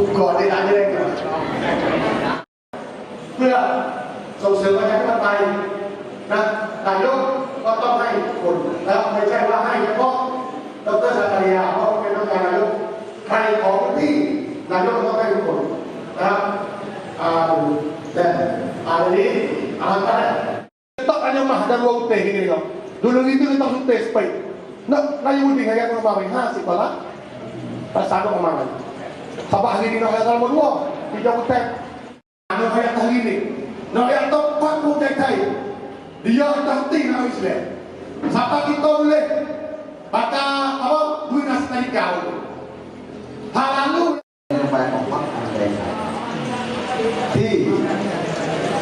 ุกก่อนในการเล่นเพื่อส่งเสริมประชาธิปไตยนะนายกก็ต้องให้คนแล้วไม่ใช่ว่าให้เฉพาะดรสักดิ์ยาเพราะเป็นต้องการนายกใครของที่นายกต้องให้ทุกคนนะครับอ่าแต่อันนี้อะไร Tak tanya mah dan ruang teh ini kau. Dulu itu kita langsung teh spek. Nak layu di kaya kau ha si pala. Pasal kau kemana? Sabah hari ini nak kaya kalau dua. Tiga butek. Anu kaya hari ini. Nak kaya tempat butek tai. Dia dah ting nak Islam. Siapa kita boleh? Bata apa? Duit nasi tadi kau. Hal lalu นโยบายของพรรคภูมิใจไทยที่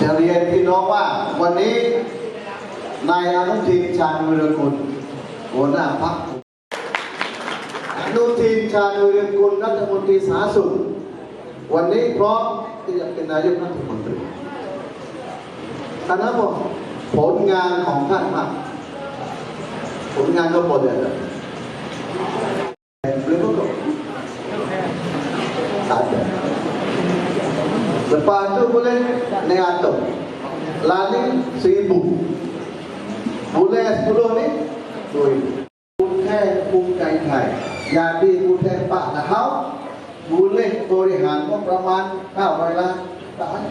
จะเรียนพี่น้องว่าวันนี้นายอนุทินชาญวิรกุลหัวหน้าพรรคอนุ ทินชาญวิรกุลรัฐมนตรีสาธารณสุข วันนี้พร้อมที่จะเป็นนายกรัฐมนตรีอันนั้นบอกผลงานของท่านมากผลงานก็หมดเลยนะเรื่องก็ ada. Lepas tu boleh naik atom. Lali seribu. Boleh sepuluh ni, dua ribu. ผู้แท นภูมิใจไทยอยากดีผู้แทนปะนะเขาบูเล่บริหารงบประมาณ900ล้านบาท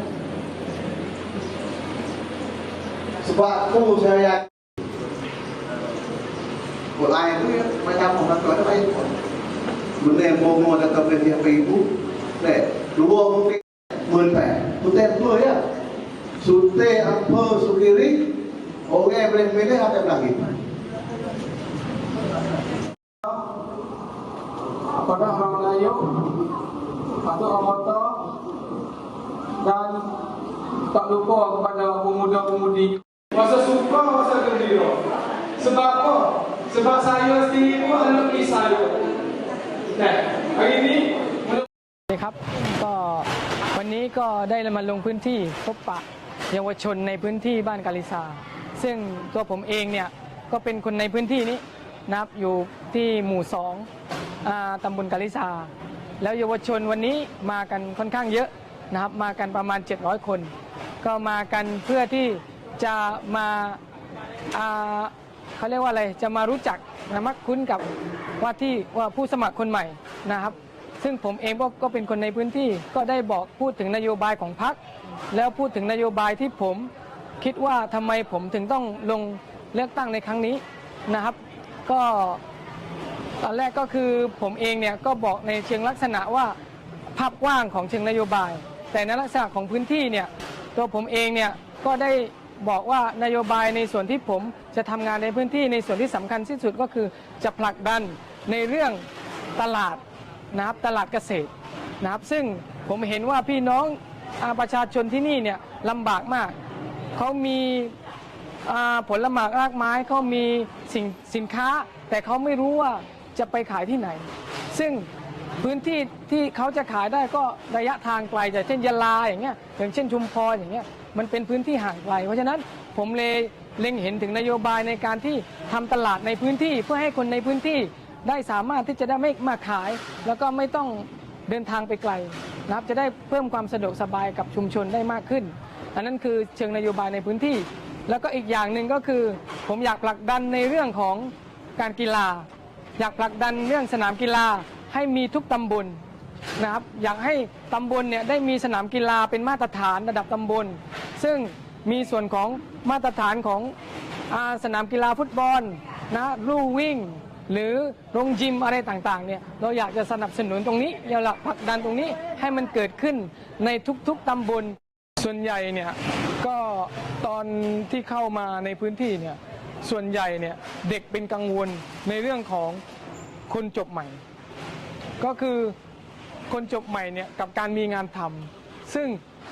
sebab tu saya buat lain tu ya macam orang tua ada baik pun benda yang bomo atau benda yang ibu deh dua mungkin mentai putai dua ya sute apa sukiri orang yang boleh pilih apa lagi atau anggota dan tak lupa kepada pemuda-pemudi masa suka masa gembira sebab apa? sebab saya sendiri pun alumni saya nah hari ini ครับก็วันนี้ก็ได้มาลงพื้นที่พบปะเยาวชนในพื้นที่บ้านกาลิซา ซึ่งตัวผมเองเนี่ยก็เป็นคนในพื้นที่นี้นะครับอยู่ที่หมู่สอง ตำบลกาลิซา แล้วเยาวชนวันนี้มากันค่อนข้างเยอะนะครับมากันประมาณ 700 คน ก็มากันเพื่อที่จะมาเขาเรียกว่าอะไรจะมารู้จักนะมักคุ้นกับว่าที่ว่าผู้สมัครคนใหม่นะครับ ซึ่งผมเองก็ก็เป็นคนในพื้นที่ก็ได้บอกพูดถึงนโยบายของพรรคแล้วพูดถึงนโยบายที่ผมคิดว่าทำไมผมถึงต้องลงเลือกตั้งในครั้งนี้นะครับ ก็ ตอนแรกก็คือผมเองเนี่ยก็บอกในเชิงลักษณะว่าภาพกว้างของเชิงนโยบาย แต่ในลักษณะของพื้นที่เนี่ยตัวผมเองเนี่ยก็ได้บอกว่านโยบายในส่วนที่ผมจะทำงานในพื้นที่ในส่วนที่สำคัญที่สุดก็คือจะผลักดันในเรื่องตลาดนะครับตลาดเกษตรนะครับซึ่งผมเห็นว่าพี่น้องอประชาชนที่นี่เนี่ยลำบากมาก เขามีอ่าผลหมากรากไม้เขามีสินสินค้า แต่เขาไม่รู้ว่า จะไปขายที่ไหน ซึ่งพื้นที่ที่เขาจะขายได้ก็ระยะทางไกลจากเช่นยะลาอย่างเงี้ยอย่างเช่นชุมพรอย่างเงี้ยมันเป็นพื้นที่ห่างไกล เพราะฉะนั้นผมเลยเล็งเห็นถึงนโยบายในการที่ทำตลาดในพื้นที่เพื่อให้คนในพื้นที่ได้สามารถที่จะได้ไม่มาขาย แล้วก็ไม่ต้องเดินทางไปไกลนะครับจะได้เพิ่มความสะดวกสบายกับชุมชนได้มากขึ้น อันนั้นคือเชิงนโยบายในพื้นที่ แล้วก็อีกอย่างหนึ่งก็คือ ผมอยากผลักดันในเรื่องของการกีฬา อยากผลักดันเรื่องสนามกีฬาให้มีทุกตำบลนะครับอยากให้ตำบลเนี่ยได้มีสนามกีฬาเป็นมาตรฐานระดับตำบล ซึ่งมีส่วนของมาตรฐานของอาสนามกีฬาฟุตบอลนะลู่วิ่ง หรือโรงยิมอะไรต่างๆเนี่ยเราอยากจะสนับสนุนตรงนี้อยากผลักดันตรงนี้ให้มันเกิดขึ้นในทุกๆตำบลส่วนใหญ่เนี่ยก็ตอนที่เข้ามาในพื้นที่เนี่ย ส่วนใหญ่เนี่ยเด็กเป็นกังวลในเรื่องของคนจบใหม่ ก็คือคนจบใหม่เนี่ยกับการมีงานทำซึ่ง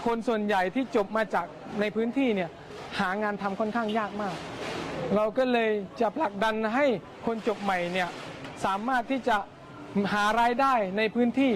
คนส่วนใหญ่ที่จบมาจากในพื้นที่เนี่ยหางานทำค่อนข้างยากมาก เราก็เลยจะผลักดันให้คนจบใหม่เนี่ยสามารถที่จะหารายได้ในพื้นที่